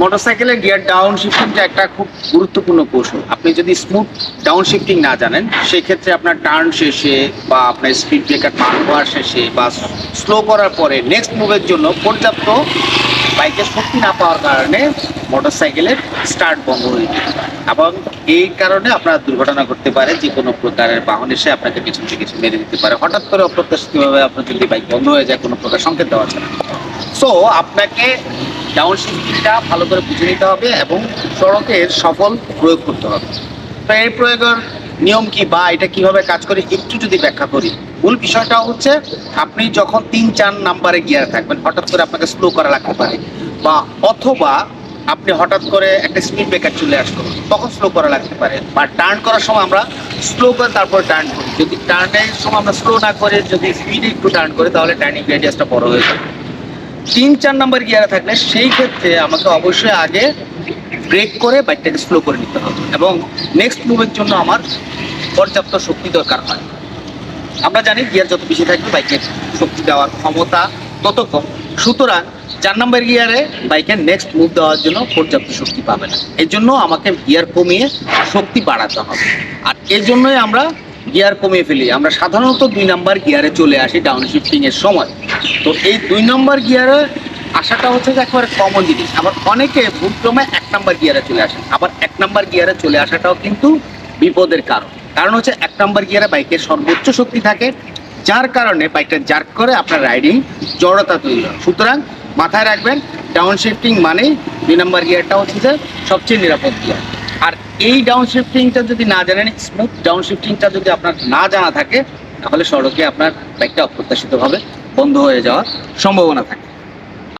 মোটরসাইকেলের gear down শিফটিংটা একটা খুব গুরুত্বপূর্ণ কৌশল। আপনি যদি স্মুথ ডাউন শিফটিং না জানেন সেই ক্ষেত্রে আপনার টার্ন শেষে বা আপনার স্পিড ব্রেকার পার হওয়ার শেষে বা স্লো করার পরে নেক্সট মুভের জন্য পর্যাপ্ত বাইকের শক্তি না পাওয়ার কারণে মোটরসাইকেলের স্টার্ট বন্ধ হয়ে যায়। এবং এই কারণে আপনার দুর্ঘটনা ঘটতে পারে, যে কোনো প্রকারের বাহন এসে আপনাকে পিছন থেকে কিছু মেরে দিতে পারে। হঠাৎ করে অপ্রত্যাশিতভাবে আপনার যদি বাইক বন্ধ হয়ে যায়, কোনো প্রকার সংকেত দেওয়া যায় সো আপনাকে ডাউন শিফটিংটা ভালো করে বুঝে নিতে হবে এবং সড়কের সফল প্রয়োগ করতে হবে। তো এই প্রয়োগের নিয়ম কি বা এটা কীভাবে কাজ করে একটু যদি ব্যাখ্যা করি। মূল বিষয়টা হচ্ছে আপনি যখন তিন চার নাম্বারে গিয়ারে থাকবেন, হঠাৎ করে আপনাকে স্লো করা লাগতে পারে বা অথবা আপনি হঠাৎ করে একটা স্পিড ব্রেকার চলে আসলো, তখন স্লো করা লাগতে পারে বা টার্ন করার সময় আমরা স্লো করে তারপর টার্ন করি। যদি টার্নের সময় আমরা স্লো না করে, যদি স্পিডে একটু টার্ন করি, তাহলে টার্নিং রেডিয়াসটা বড় হয়ে যায়। তিন চার নাম্বার গিয়ারে থাকলে সেই ক্ষেত্রে আমাকে অবশ্যই আগে ব্রেক করে বাইকটাকে স্লো করে নিতে হবে এবং নেক্সট মুভের জন্য আমার পর্যাপ্ত শক্তি দরকার হয়। আমরা জানি গিয়ার যত বেশি থাকবে, বাইকের শক্তি দেওয়ার ক্ষমতা তত কম। সুতরাং চার নম্বর গিয়ারে বাইকের নেক্সট মুভ দেওয়ার জন্য পর্যাপ্ত শক্তি পাবে না। এই জন্য আমাকে গিয়ার কমিয়ে শক্তি বাড়াতে হবে। আর এই জন্যই আমরা গিয়ার কমিয়ে ফেলি। আমরা সাধারণত দুই নাম্বার গিয়ারে চলে আসি ডাউন শিফটিং এর সময়। তো এই দুই নম্বর গিয়ারে আসাটা হচ্ছে যে একেবারে কমন জিনিস। আবার অনেকে ভুলক্রমে এক নাম্বার গিয়ারে চলে আসে আবার এক নাম্বার গিয়ারে চলে আসাটাও কিন্তু বিপদের কারণ। কারণ হচ্ছে এক নাম্বার গিয়ারে বাইকের সর্বোচ্চ শক্তি থাকে। যার কারণে বাইকটা জার্ক করে আপনার রাইডিং জড়তা তৈরি হয়। সুতরাং মাথায় রাখবেন ডাউন শিফটিং মানেই দুই নাম্বার গিয়ারটা হচ্ছে যে সবচেয়ে নিরাপদ গিয়ার। আর এই ডাউন শিফটিংটা যদি না জানেন স্মুথ ডাউন শিফটিংটা যদি আপনার না জানা থাকে, তাহলে সড়কে আপনার বাইকটা অপ্রত্যাশিতভাবে বন্ধ হয়ে যাওয়ার সম্ভাবনা থাকে।